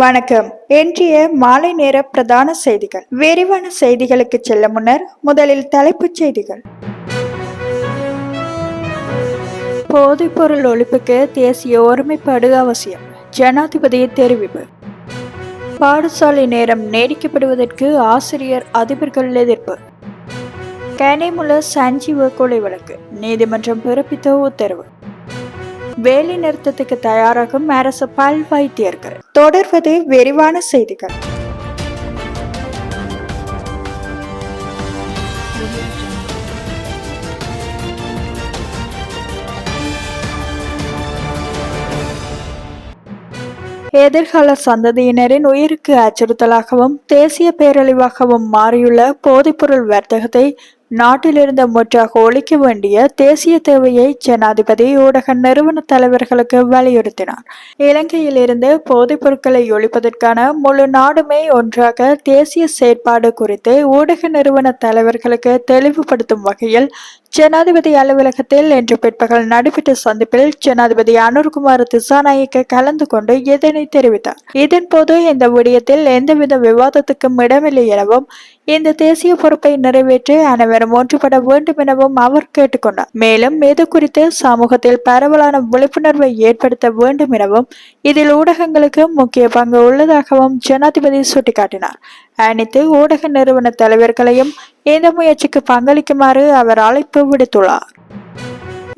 வணக்கம். இன்றைய மாலை நேர பிரதான செய்திகள். விரிவான செய்திகளுக்கு செல்ல முன்னர் முதலில் தலைப்புச் செய்திகள். போதைப்பொருள் ஒழிப்புக்கு தேசிய ஒருமைப்பாடு அவசியம். ஜனாதிபதி தெரிவிப்பு. பாடசாலை நேரம் நீடிக்கப்படுவதற்கு ஆசிரியர் அதிபர்கள் எதிர்ப்பு. கனிமுல சஞ்சீவ கொலை வழக்கு. நீதிமன்றம் பிறப்பித்த உத்தரவு. வேலை நிறுத்தத்துக்கு தயாராகும் அரசு பல் வைத்தியர்கள் தொடர்வது விரிவான செய்திகள். எதிர்கால சந்ததியினரின் உயிருக்கு அச்சுறுத்தலாகவும் தேசிய பேரழிவாகவும் மாறியுள்ள போதைப்பொருள் வர்த்தகத்தை நாட்டிலிருந்து முற்றாக ஒழிக்க வேண்டிய தேசிய தேவையை ஜனாதிபதி ஊடக நிறுவன தலைவர்களுக்கு வலியுறுத்தினார். இலங்கையில் இருந்து போதைப் பொருட்களை ஒழிப்பதற்கான முழு நாடுமே ஒன்றாக தேசிய செயற்பாடு குறித்து ஊடக நிறுவன தலைவர்களுக்கு தெளிவுபடுத்தும் வகையில் ஜனாதிபதி அலுவலகத்தில் இன்று பிற்பகல் நடைபெற்ற சந்திப்பில் ஜனாதிபதி அனுர்குமார் திசாநாயக்க கலந்து கொண்டு இதனை தெரிவித்தார். இதன்போது இந்த விடயத்தில் எந்தவித விவாதத்துக்கும் இடமில்லை எனவும் இந்த தேசிய பொறுப்பை நிறைவேற்றி அனைவரும் ஒன்றுபட வேண்டும் எனவும் அவர் கேட்டுக்கொண்டார் மேலும் இது குறித்து சமூகத்தில் பரவலான விழிப்புணர்வை ஏற்படுத்த வேண்டும் எனவும் இதில் ஊடகங்களுக்கு முக்கிய பங்கு உள்ளதாகவும் ஜனாதிபதி சுட்டிக்காட்டினார். அனைத்து ஊடக நிறுவன தலைவர்களையும் இந்த முயற்சிக்கு பங்களிக்குமாறு அவர் அழைப்பு விடுத்துள்ளார்.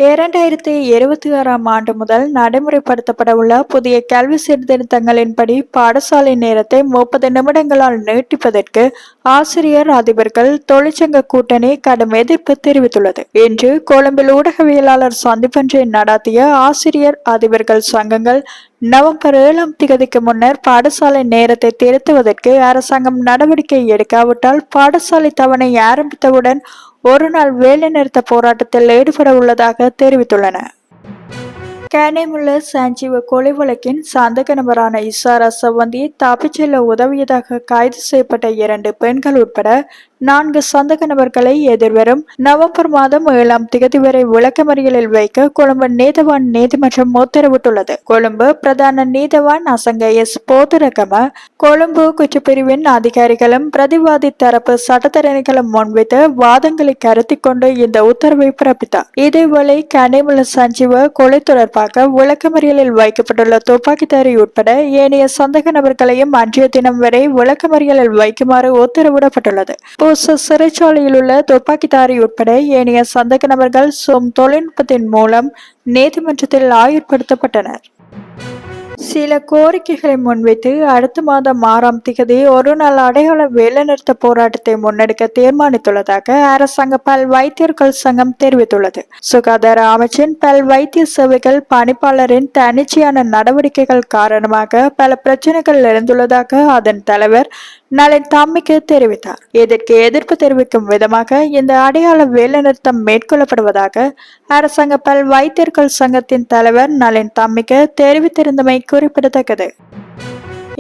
இரண்டாயிரத்தி இருபத்தி ஆறாம் ஆண்டு முதல் நடைமுறைப்படுத்தப்பட உள்ள புதிய கல்வி சீர்திருத்தங்களின்படி பாடசாலை நேரத்தை முப்பது நிமிடங்களால் நீட்டிப்பதற்கு ஆசிரியர் அதிபர்கள் தொழிற்சங்க கூட்டணி கடும் எதிர்ப்பு தெரிவித்துள்ளது. இன்று கொழும்பில் ஊடகவியலாளர் சந்திப்பொன்றை நடாத்திய ஆசிரியர் அதிபர்கள் சங்கங்கள் நவம்பர் ஏழாம் திகதிக்கு முன்னர் பாடசாலை நேரத்தை திருத்துவதற்கு அரசாங்கம் நடவடிக்கை எடுக்காவிட்டால் பாடசாலை தவணை ஆரம்பித்தவுடன் ஒரு நாள் வேலைநிறுத்த போராட்டத்தில் ஈடுபட உள்ளதாக தெரிவித்துள்ளன. கேனேமுள்ள சஞ்சீவ கொலை வழக்கின் சந்தக நபரான இசாரா சவந்தியை தப்பிச் செல்ல உதவியதாக கைது செய்யப்பட்ட இரண்டு பெண்கள் உட்பட நான்கு சந்தக நபர்களை எதிர்வரும் நவம்பர் மாதம் ஏழாம் திகதி வரை விளக்கமறியலில் வைக்க கொழும்பு நீதவான் நீதிமன்றம் உத்தரவிட்டுள்ளது. கொழும்பு பிரதான நீதவான் அசங்க எஸ். போதுரகம கொழும்பு குற்றப்பிரிவின் அதிகாரிகளும் பிரதிவாதி தரப்பு சட்டத்தரணிகளும் முன்வைத்து வாதங்களை கருத்தி கொண்டு இந்த உத்தரவை பிறப்பித்தார். இதேவேளை கனிமல சஞ்சீவ கொலை தொடர்பாக விளக்கமறியலில் வைக்கப்பட்டுள்ள துப்பாக்கிதாரி உட்பட ஏனைய சந்தக நபர்களையும் அன்றைய தினம் வரை விளக்கமறியலில் வைக்குமாறு உத்தரவிடப்பட்டுள்ளது. பூச சிறைச்சாலையில் உள்ள துப்பாக்கிதாரி உட்பட ஏனைய சந்தக நபர்கள் சோம் தொழில்நுட்பத்தின் மூலம் நீதிமன்றத்தில் ஆயுட்படுத்தப்பட்டனர் சில கோரிக்கைகளை முன்வைத்து அடுத்த மாதம் ஆறாம் திகதி ஒரு நாள் அடையாள வேலைநிறுத்த போராட்டத்தை முன்னெடுக்க தீர்மானித்துள்ளதாக அரசாங்க பல் வைத்தியர்கள் சங்கம் தெரிவித்துள்ளது. சுகாதார அமைச்சின் பல் வைத்திய சேவைகள் பணிப்பாளரின் தனிச்சையான நடவடிக்கைகள் காரணமாக பல பிரச்சனைகள் எழுந்துள்ளதாக அதன் தலைவர் நளின் தம்மிக்கு தெரிவித்தார். இதற்கு எதிர்ப்பு தெரிவிக்கும் விதமாக இந்த அடையாள வேலைநிறுத்தம் மேற்கொள்ளப்படுவதாக அரசாங்க பல் வைத்தியர்கள் சங்கத்தின் தலைவர் நளின் தம்மிக்கு தெரிவித்திருந்தமை குறிப்பிடத்தக்கது.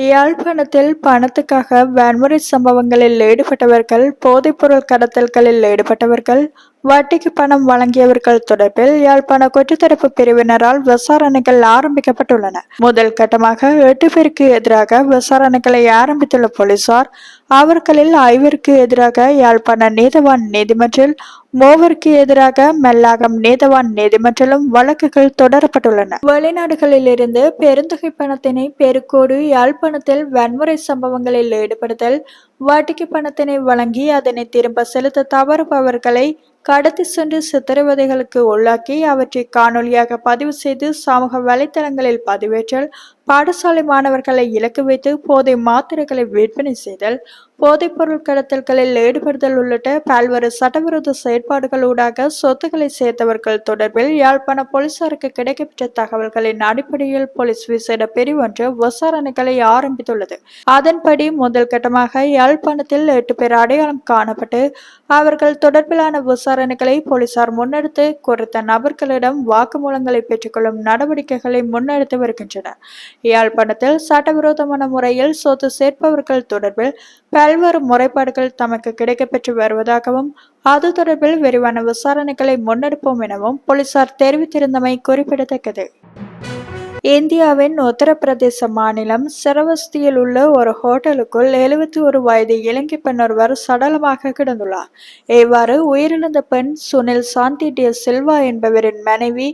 யாழ்ப்பாணத்தில் பணத்துக்காக வன்முறை சம்பவங்களில் ஈடுபட்டவர்கள் போதைப்பொருள் கடத்தல்களில் ஈடுபட்டவர்கள் வட்டிக்கு பணம் வழங்கியவர்கள் தொடர்பில் யாழ்ப்பாண குற்றத்தரப்பு பிரிவினரால் விசாரணைகள் ஆரம்பிக்கப்பட்டுள்ளன. முதல் கட்டமாக எட்டு பேருக்கு எதிராக விசாரணைகளை ஆரம்பித்துள்ள போலீசார் அவர்களில் ஐவருக்கு எதிராக யாழ்ப்பாண நீதவான் நீதிமன்றில் மூவருக்கு எதிராக மெல்லாகம் நீதவான் நீதிமன்றிலும் வழக்குகள் தொடரப்பட்டுள்ளன. வெளிநாடுகளில் இருந்து பெருந்தொகை பணத்தினை பெருக்கோடு யாழ்ப்பாணத்தில் வன்முறை சம்பவங்களில் ஈடுபடுதல் வட்டிக்கு பணத்தினை வழங்கி அதனை திரும்ப செலுத்த தவறுபவர்களை கடத்தி சென்று சித்திரவதைகளுக்கு உள்ளாக்கி அவற்றை காணொலியாக பதிவு செய்து சமூக வலைத்தளங்களில் பதிவேற்றல் பாடசாலை மாணவர்களை இலக்கு வைத்து போதை மாத்திரைகளை விற்பனை செய்தல் போதைப் பொருள் கடத்தல்களில் ஈடுபடுதல் உள்ளிட்ட பல்வேறு சட்டவிரோத செயற்பாடுகளூடாக சொத்துக்களை சேர்த்தவர்கள் தொடர்பில் யாழ்ப்பாண போலீசாருக்கு கிடைக்கப்பெற்ற தகவல்களின் அடிப்படையில் போலீஸ் விசேட பிரிவொன்று விசாரணைகளை ஆரம்பித்துள்ளது. அதன்படி முதல் கட்டமாக யாழ்ப்பாணத்தில் எட்டு பேர் அடையாளம் காணப்பட்டு அவர்கள் தொடர்பிலான விசாரணைகளை போலீசார் முன்னெடுத்து குறித்த நபர்களிடம் வாக்குமூலங்களை பெற்றுக்கொள்ளும் நடவடிக்கைகளை முன்னெடுத்து வருகின்றனர். யாழ்ப்பாணத்தில் சட்டவிரோதமான முறையில் சொத்து சேர்ப்பவர்கள் தொடர்பில் பல்வேறு முறைப்பாடுகள் தமக்கு கிடைக்கப்பெற்று வருவதாகவும் அது தொடர்பில் விரிவான விசாரணைகளை முன்னெடுப்போம் எனவும் போலீசார் தெரிவித்திருந்தமை குறிப்பிடத்தக்கது. இந்தியாவின் உத்தரப்பிரதேச மாநிலம் சிரவஸ்தியில் உள்ள ஒரு ஹோட்டலுக்குள் எழுபத்தி ஒரு வயது இலங்கை பெண் ஒருவர் சடலமாக கிடந்துள்ளார். இவ்வாறு உயிரிழந்த பெண் சுனில் சாந்தி டி சில்வா என்பவரின் மனைவி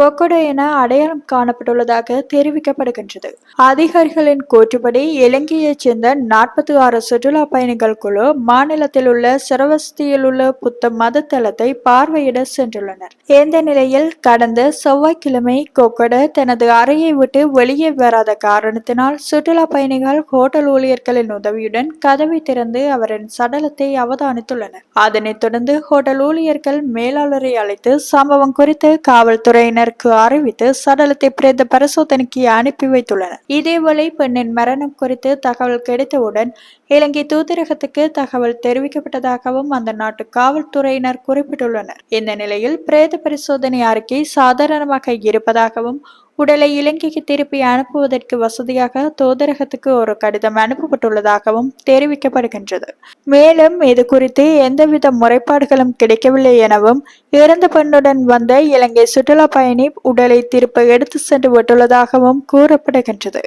கொக்கொடோ என அடையாளம் காணப்பட்டுள்ளதாக தெரிவிக்கப்படுகின்றது. அதிகாரிகளின் கூற்றுப்படி இலங்கையைச் சேர்ந்த நாற்பத்தி ஆறு சுற்றுலா பயணிகள் குழு மாநிலத்தில் உள்ள சிரவஸ்தியில் உள்ள புத்த மத தளத்தை பார்வையிட சென்றுள்ளனர். இந்த நிலையில் கடந்த செவ்வாய்க்கிழமை கொக்கொட தனது அறையை விட்டு வெளியே வராத காரணத்தினால் சுற்றுலா பயணிகள் ஹோட்டல் ஊழியர்களின் உதவியுடன் கதவை திறந்து அவரின் சடலத்தை அவதானித்துள்ளனர். அதனைத் தொடர்ந்து ஹோட்டல் ஊழியர்கள் மேலாளரை அழைத்து சம்பவம் குறித்து காவல்துறையினருக்கு அறிவித்து சடலத்தை பிரேத பரிசோதனைக்கு அனுப்பி வைத்துள்ளனர். இதேவேளை பெண்ணின் மரணம் குறித்து தகவல் கிடைத்தவுடன் இலங்கை தூதரகத்துக்கு தகவல் தெரிவிக்கப்பட்டதாகவும் அந்த நாட்டு காவல்துறையினர் குறிப்பிட்டுள்ளனர். இந்த நிலையில் பிரேத பரிசோதனை அறிக்கை சாதாரணமாக இருப்பதாகவும் உடலை இலங்கைக்கு திருப்பி அனுப்புவதற்கு வசதியாக தூதரகத்துக்கு ஒரு கடிதம் அனுப்பப்பட்டுள்ளதாகவும் தெரிவிக்கப்படுகின்றது. மேலும் இது குறித்து எந்தவித முறைப்பாடுகளும் கிடைக்கவில்லை எனவும் இறந்த பெண்ணுடன் வந்த இலங்கை சுற்றுலா பயணி உடலை திருப்ப எடுத்து சென்று விட்டுள்ளதாகவும் கூறப்படுகின்றது.